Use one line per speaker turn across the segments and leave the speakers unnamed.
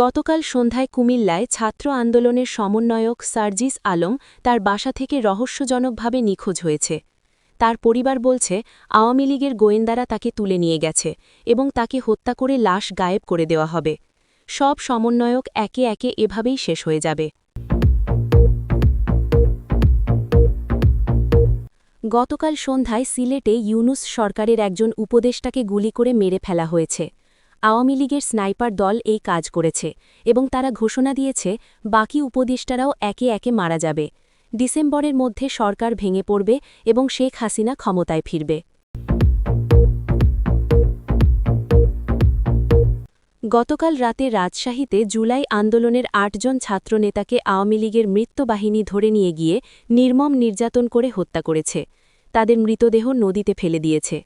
গতকাল সন্ধ্যায় কুমিল্লায় ছাত্র আন্দোলনের সমন্বয়ক সার্জিস আলম তার বাসা থেকে রহস্যজনকভাবে নিখোঁজ হয়েছে। তার পরিবার বলছে, আওয়ামী লীগের গোয়েন্দারা তাকে তুলে নিয়ে গেছে এবং তাকে হত্যা করে লাশ গায়েব করে দেওয়া হবে। সব সমন্বয়ক একে একে এভাবেই শেষ হয়ে যাবে। গতকাল সন্ধ্যায় সিলেটে ইউনুস সরকারের একজন উপদেষ্টাকে গুলি করে মেরে ফেলা হয়েছে। আওয়ামী লীগের স্নাইপার দল এই কাজ করেছে এবং তারা ঘোষণা দিয়েছে, বাকি উপদেষ্টারাও একে একে মারা যাবে। ডিসেম্বরের মধ্যে সরকার ভেঙে পড়বে এবং শেখ হাসিনা ক্ষমতায় ফিরবে। গতকাল রাতে রাজশাহীতে জুলাই আন্দোলনের আটজন ছাত্রনেতাকে আওয়ামী লীগের মৃত্যবাহিনী ধরে নিয়ে গিয়ে নির্মম নির্যাতন করে হত্যা করেছে। তাদের মৃতদেহ নদীতে ফেলে দিয়েছে।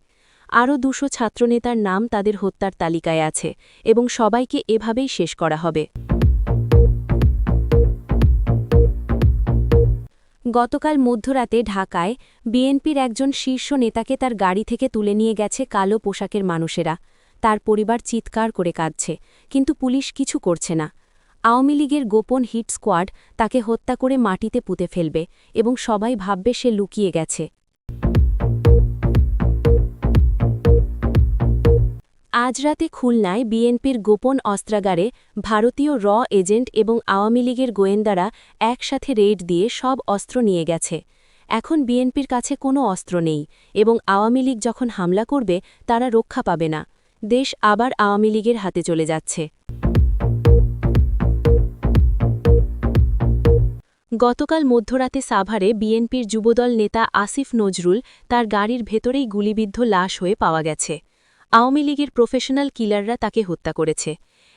আরও দুশো ছাত্রনেতার নাম তাদের হত্যার তালিকায় আছে এবং সবাইকে এভাবেই শেষ করা হবে। গতকাল মধ্যরাতে ঢাকায় বিএনপির একজন শীর্ষ নেতাকে তার গাড়ি থেকে তুলে নিয়ে গেছে কালো পোশাকের মানুষেরা। তার পরিবার চিৎকার করে কাঁদছে, কিন্তু পুলিশ কিছু করছে না। আওয়ামী লীগের গোপন হিট স্কোয়াড তাকে হত্যা করে মাটিতে পুঁতে ফেলবে এবং সবাই ভাববে সে লুকিয়ে গেছে। আজ রাতে খুলনায় বিএনপির গোপন অস্ত্রাগারে ভারতীয় র এজেন্ট এবং আওয়ামী লীগের গোয়েন্দারা একসাথে রেড দিয়ে সব অস্ত্র নিয়ে গেছে। এখন বিএনপির কাছে কোনো অস্ত্র নেই এবং আওয়ামী লীগ যখন হামলা করবে, তারা রক্ষা পাবে না। দেশ আবার আওয়ামী লীগের হাতে চলে যাচ্ছে। গতকাল মধ্যরাতে সাভারে বিএনপির যুবদল নেতা আসিফ নজরুল তার গাড়ির ভেতরেই গুলিবিদ্ধ লাশ হয়ে পাওয়া গেছে। আওয়ামী লীগের প্রফেশনাল কিলাররা তাকে হত্যা করেছে।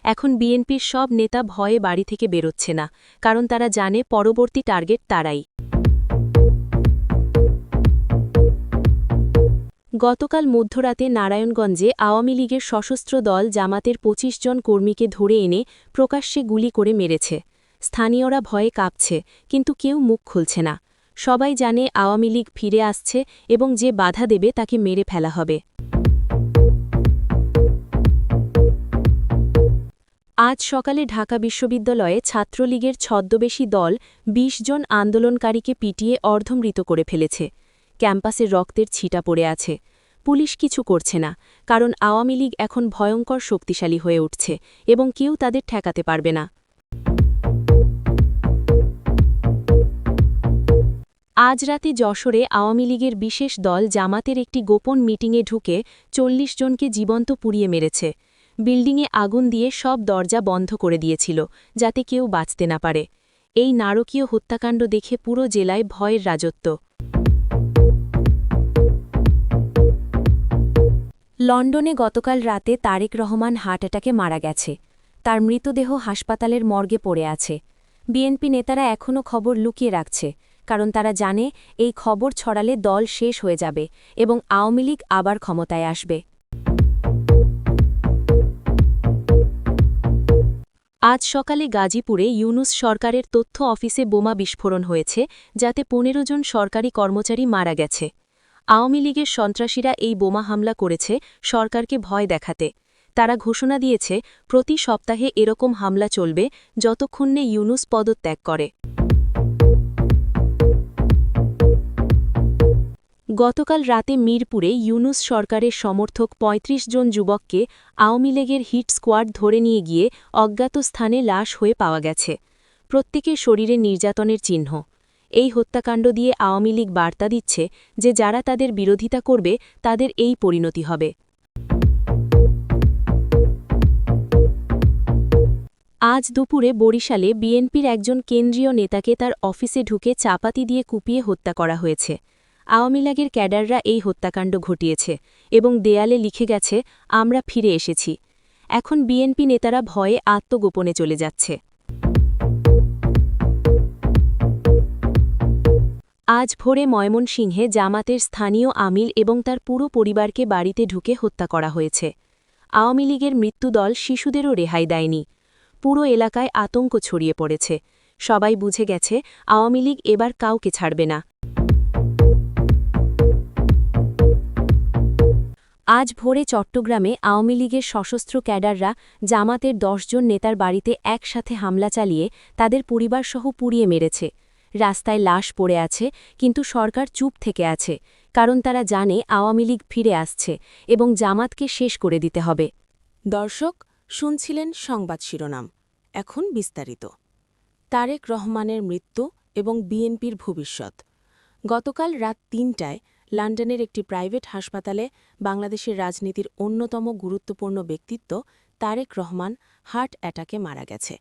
এখন বিএনপির সব নেতা ভয়ে বাড়ি থেকে বেরোচ্ছে না, কারণ তারা জানে পরবর্তী টার্গেট তারাই। গতকাল মধ্যরাতে নারায়ণগঞ্জে আওয়ামী লীগের সশস্ত্র দল জামাতের ২৫ জন কর্মীকে ধরে এনে প্রকাশ্যে গুলি করে মেরেছে। স্থানীয়রা ভয়ে কাঁপছে, কিন্তু কেউ মুখ খুলছে না। সবাই জানে আওয়ামী লীগ ফিরে আসছে এবং যে বাধা দেবে তাকে মেরে ফেলা হবে। আজ সকালে ঢাকা বিশ্ববিদ্যালয়ে ছাত্রলীগের ছদ্মবেশী দল ২০ জন আন্দোলনকারীকে পিটিয়ে অর্ধমৃত করে ফেলেছে। ক্যাম্পাসের রক্তের ছিটা পড়ে আছে। পুলিশ কিছু করছে না, কারণ আওয়ামী লীগ এখন ভয়ঙ্কর শক্তিশালী হয়ে উঠছে এবং কেউ তাদের ঠেকাতে পারবে না। আজ রাতে যশোরে আওয়ামী লীগের বিশেষ দল জামাতের একটি গোপন মিটিংয়ে ঢুকে চল্লিশ জনকে জীবন্ত পুড়িয়ে মেরেছে। বিল্ডিংয়ে আগুন দিয়ে সব দরজা বন্ধ করে দিয়েছিল, যাতে কেউ বাঁচতে না পারে। এই নারকীয় হত্যাকাণ্ড দেখে পুরো জেলায় ভয়ের রাজত্ব। লন্ডনে গতকাল রাতে তারেক রহমান হার্ট অ্যাটাকে মারা গেছে। তার মৃতদেহ হাসপাতালের মর্গে পড়ে আছে। বিএনপি নেতারা এখনও খবর লুকিয়ে রাখছে, কারণ তারা জানে এই খবর ছড়ালে দল শেষ হয়ে যাবে এবং আওয়ামী লীগ আবার ক্ষমতায় আসবে। আজ সকালে গাজীপুরে ইউনুস সরকারের তথ্য অফিসে বোমা বিস্ফোরণ হয়েছে, যাতে পনেরো জন সরকারি কর্মচারী মারা গেছে। আওয়ামী লীগের সন্ত্রাসীরা এই বোমা হামলা করেছে, সরকারকে ভয় দেখাতে। তারা ঘোষণা দিয়েছে, প্রতি সপ্তাহে এরকম হামলা চলবে, যতক্ষণে ইউনুস পদত্যাগ করে। গতকাল রাতে মিরপুরে ইউনুস সরকারের সমর্থক ৩৫ জন যুবককে আওয়ামী লীগের হিট স্কোয়াড ধরে নিয়ে গিয়ে অজ্ঞাত স্থানে লাশ হয়ে পাওয়া গেছে। প্রত্যেকের শরীরে নির্যাতনের চিহ্ন। এই হত্যাকাণ্ড দিয়ে আওয়ামী লীগ বার্তা দিচ্ছে যে যারা তাদের বিরোধিতা করবে, তাদের এই পরিণতি হবে। আজ দুপুরে বরিশালে বিএনপির একজন কেন্দ্রীয় নেতাকে তার অফিসে ঢুকে চাপাতি দিয়ে কুপিয়ে হত্যা করা হয়েছে। আওয়ামী লীগের ক্যাডাররা এই হত্যাকাণ্ড ঘটিয়েছে এবং দেয়ালে লিখে গেছে, আমরা ফিরে এসেছি। এখন বিএনপি নেতারা ভয়ে আত্মগোপনে চলে যাচ্ছে। আজ ভোরে ময়মনসিংহে জামাতের স্থানীয় আমিল এবং তার পুরো পরিবারকে বাড়িতে ঢুকে হত্যা করা হয়েছে। আওয়ামী লীগের মৃত্যুদল শিশুদেরও রেহাই দেয়নি। পুরো এলাকায় আতঙ্ক ছড়িয়ে পড়েছে। সবাই বুঝে গেছে, আওয়ামী লীগ এবার কাউকে ছাড়বে না। আজ ভোরে চট্টগ্রামে আওয়ামী লীগের সশস্ত্র ক্যাডাররা জামাতের দশজন নেতার বাড়িতে একসাথে হামলা চালিয়ে তাদের পরিবারসহ পুড়িয়ে মেরেছে। রাস্তায় লাশ পড়ে আছে, কিন্তু সরকার চুপ থেকে আছে, কারণ তারা জানে আওয়ামী লীগ ফিরে আসছে এবং জামাতকে শেষ করে দিতে হবে।
দর্শক, শুনছিলেন সংবাদ শিরোনাম। এখন বিস্তারিত। তারেক রহমানের মৃত্যু এবং বিএনপির ভবিষ্যৎ। গতকাল রাত তিনটায় লন্ডনের একটি প্রাইভেট হাসপাতালে বাংলাদেশের রাজনীতির অন্যতম গুরুত্বপূর্ণ ব্যক্তিত্ব তারেক রহমান হার্ট অ্যাটাকে মারা গেছে।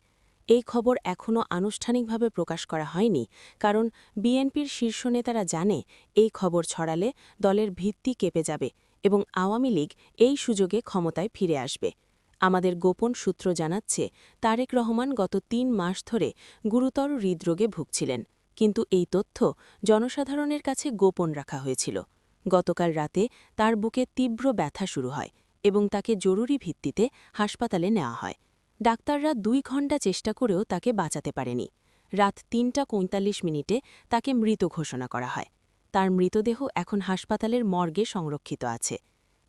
এই খবর এখনও আনুষ্ঠানিকভাবে প্রকাশ করা হয়নি, কারণ বিএনপির শীর্ষ নেতারা জানে এই খবর ছড়ালে দলের ভিত্তি কেঁপে যাবে এবং আওয়ামী লীগ এই সুযোগে ক্ষমতায় ফিরে আসবে। আমাদের গোপন সূত্র জানাচ্ছে, তারেক রহমান গত তিন মাস ধরে গুরুতর হৃদরোগে ভুগছিলেন। কিন্তু এই তথ্য জনসাধারণের কাছে গোপন রাখা হয়েছিল। গতকাল রাতে তার বুকে তীব্র ব্যথা শুরু হয় এবং তাকে জরুরি ভিত্তিতে হাসপাতালে নেওয়া হয়। ডাক্তাররা দুই ঘণ্টা চেষ্টা করেও তাকে বাঁচাতে পারেনি। রাত তিনটা পঁয়তাল্লিশ মিনিটে তাকে মৃত ঘোষণা করা হয়। তার মৃতদেহ এখন হাসপাতালের মর্গে সংরক্ষিত আছে।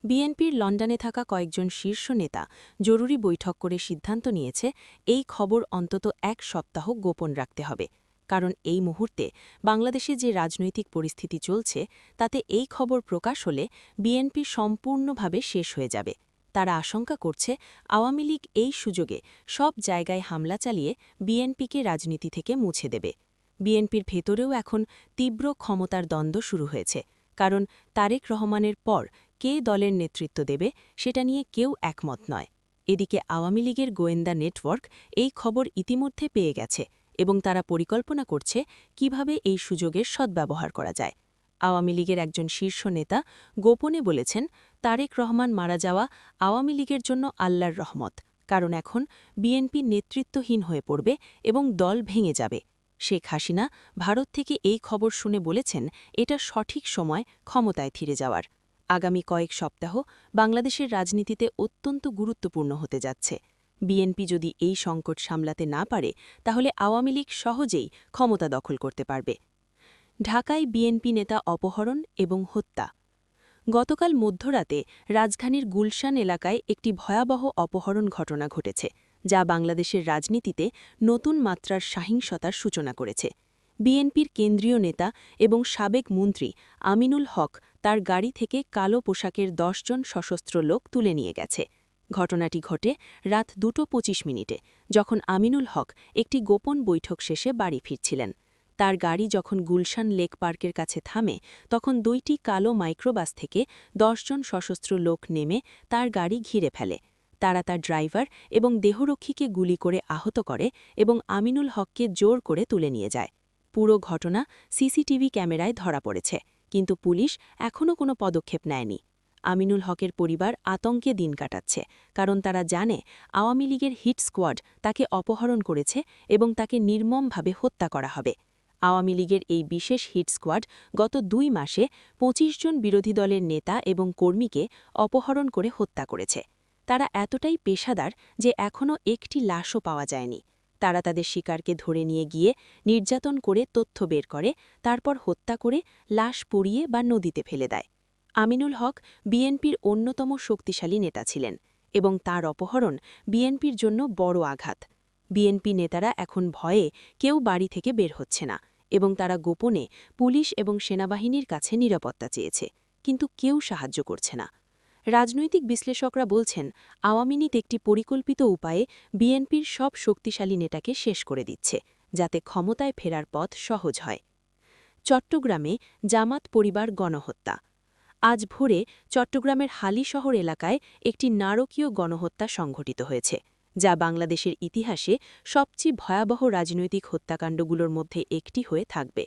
বিএনপির লন্ডনে থাকা কয়েকজন শীর্ষ নেতা জরুরি বৈঠক করে সিদ্ধান্ত নিয়েছে, এই খবর অন্তত এক সপ্তাহ গোপন রাখতে হবে। কারণ এই মুহূর্তে বাংলাদেশে যে রাজনৈতিক পরিস্থিতি চলছে, তাতে এই খবর প্রকাশ হলে বিএনপি সম্পূর্ণভাবে শেষ হয়ে যাবে। তারা আশঙ্কা করছে, আওয়ামী লীগ এই সুযোগে সব জায়গায় হামলা চালিয়ে বিএনপিকে রাজনীতি থেকে মুছে দেবে। বিএনপির ভেতরেও এখন তীব্র ক্ষমতার দ্বন্দ্ব শুরু হয়েছে, কারণ তারেক রহমানের পর কে দলের নেতৃত্ব দেবে সেটা নিয়ে কেউ একমত নয়। এদিকে আওয়ামী লীগের গোয়েন্দা নেটওয়ার্ক এই খবর ইতিমধ্যে পেয়ে গেছে। এবং তারা পরিকল্পনা করছে কীভাবে এই সুযোগের সদ্ব্যবহার করা যায়। আওয়ামী লীগের একজন শীর্ষ নেতা গোপনে বলেছেন, তারেক রহমান মারা যাওয়া আওয়ামী লীগের জন্য আল্লাহর রহমত, কারণ এখন বিএনপি নেতৃত্বহীন হয়ে পড়বে এবং দল ভেঙে যাবে। শেখ হাসিনা ভারত থেকে এই খবর শুনে বলেছেন, এটা সঠিক সময় ক্ষমতায় ফিরে যাওয়ার। আগামী কয়েক সপ্তাহ বাংলাদেশের রাজনীতিতে অত্যন্ত গুরুত্বপূর্ণ হতে যাচ্ছে। বিএনপি যদি এই সংকট সামলাতে না পারে, তাহলে আওয়ামী লীগ সহজেই ক্ষমতা দখল করতে পারবে। ঢাকায় বিএনপি নেতা অপহরণ এবং হত্যা। গতকাল মধ্যরাতে রাজধানীর গুলশান এলাকায় একটি ভয়াবহ অপহরণ ঘটনা ঘটেছে, যা বাংলাদেশের রাজনীতিতে নতুন মাত্রার সহিংসতার সূচনা করেছে। বিএনপির কেন্দ্রীয় নেতা এবং সাবেক মন্ত্রী আমিনুল হক তার গাড়ি থেকে কালো পোশাকের দশজন সশস্ত্র লোক তুলে নিয়ে গেছে। ঘটনাটি ঘটে রাত দুটো পঁচিশ মিনিটে, যখন আমিনুল হক একটি গোপন বৈঠক শেষে বাড়ি ফিরছিলেন। তার গাড়ি যখন গুলশান লেক পার্কের কাছে থামে, তখন দুইটি কালো মাইক্রোবাস থেকে দশজন সশস্ত্র লোক নেমে তার গাড়ি ঘিরে ফেলে। তারা তার ড্রাইভার এবং দেহরক্ষীকে গুলি করে আহত করে এবং আমিনুল হককে জোর করে তুলে নিয়ে যায়। পুরো ঘটনা সিসিটিভি ক্যামেরায় ধরা পড়েছে, কিন্তু পুলিশ এখনও কোনো পদক্ষেপ নেয়নি। আমিনুল হকের পরিবার আতঙ্কে দিন কাটাচ্ছে, কারণ তারা জানে আওয়ামী লীগের হিট স্কোয়াড তাকে অপহরণ করেছে এবং তাকে নির্মমভাবে হত্যা করা হবে। আওয়ামী লীগের এই বিশেষ হিট স্কোয়াড গত দুই মাসে ২৫ জন বিরোধী দলের নেতা এবং কর্মীকে অপহরণ করে হত্যা করেছে। তারা এতটাই পেশাদার যে এখনও একটি লাশও পাওয়া যায়নি। তারা তাদের শিকারকে ধরে নিয়ে গিয়ে নির্যাতন করে, তথ্য বের করে, তারপর হত্যা করে লাশ পুড়িয়ে বা নদীতে ফেলে দেয়। আমিনুল হক বিএনপির অন্যতম শক্তিশালী নেতা ছিলেন এবং তার অপহরণ বিএনপির জন্য বড় আঘাত। বিএনপি নেতারা এখন ভয়ে কেউ বাড়ি থেকে বের হচ্ছে না এবং তারা গোপনে পুলিশ এবং সেনাবাহিনীর কাছে নিরাপত্তা চেয়েছে, কিন্তু কেউ সাহায্য করছে না। রাজনৈতিক বিশ্লেষকরা বলছেন, আওয়ামী নীত একটি পরিকল্পিত উপায়ে বিএনপির সব শক্তিশালী নেতাকে শেষ করে দিচ্ছে, যাতে ক্ষমতায় ফেরার পথ সহজ হয়। চট্টগ্রামে জামাত পরিবার গণহত্যা আজ ভোরে চট্টগ্রামের হালি শহর এলাকায় একটি নারকীয় গণহত্যা সংঘটিত হয়েছে, যা বাংলাদেশের ইতিহাসে সবচেয়ে ভয়াবহ রাজনৈতিক হত্যাকাণ্ডগুলোর মধ্যে একটি হয়ে থাকবে।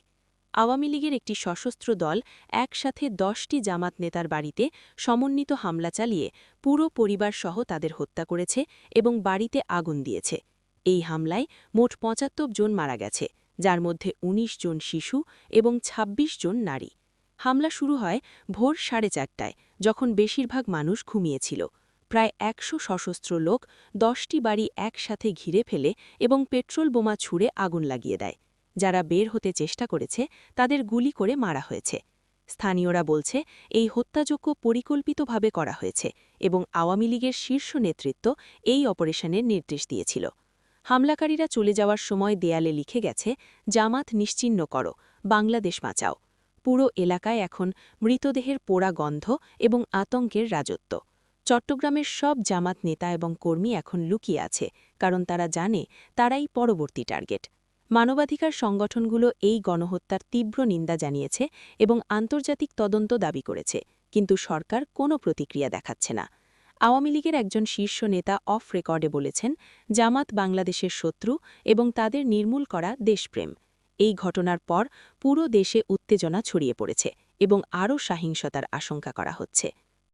আওয়ামী লীগের একটি সশস্ত্র দল একসাথে দশটি জামাত নেতার বাড়িতে সমন্বিত হামলা চালিয়ে পুরো পরিবারসহ তাদের হত্যা করেছে এবং বাড়িতে আগুন দিয়েছে। এই হামলায় মোট পঁচাত্তর জন মারা গেছে, যার মধ্যে ১৯ জন শিশু এবং ২৬ জন নারী। হামলা শুরু হয় ভোর সাড়ে চারটায়, যখন বেশিরভাগ মানুষ ঘুমিয়েছিল। প্রায় একশো সশস্ত্র লোক দশটি বাড়ি একসাথে ঘিরে ফেলে এবং পেট্রোল বোমা ছুঁড়ে আগুন লাগিয়ে দেয়। যারা বের হতে চেষ্টা করেছে, তাদের গুলি করে মারা হয়েছে।
স্থানীয়রা বলছে, এই হত্যাযজ্ঞ পরিকল্পিতভাবে করা হয়েছে এবং আওয়ামী লীগের শীর্ষ নেতৃত্ব এই অপারেশনের নির্দেশ দিয়েছিল। হামলাকারীরা চলে যাওয়ার সময় দেয়ালে লিখে গেছে, জামাত নিশ্চিহ্ন করো, বাংলাদেশ বাঁচাও। পুরো এলাকায় এখন মৃতদেহের পোড়া গন্ধ এবং আতঙ্কের রাজত্ব। চট্টগ্রামের সব জামাত নেতা এবং কর্মী এখন লুকিয়ে আছে, কারণ তারা জানে তারাই পরবর্তী টার্গেট। মানবাধিকার সংগঠনগুলো এই গণহত্যার তীব্র নিন্দা জানিয়েছে এবং আন্তর্জাতিক তদন্ত দাবি করেছে, কিন্তু সরকার কোনো প্রতিক্রিয়া দেখাচ্ছে না। আওয়ামী লীগের একজন শীর্ষ নেতা অফ রেকর্ডে বলেছেন, জামাত বাংলাদেশের শত্রু এবং তাদের নির্মূল করা দেশপ্রেম। এই ঘটনার পর পুরো দেশে উত্তেজনা ছড়িয়ে পড়েছে এবং আরও সহিংসতার আশঙ্কা করা হচ্ছে।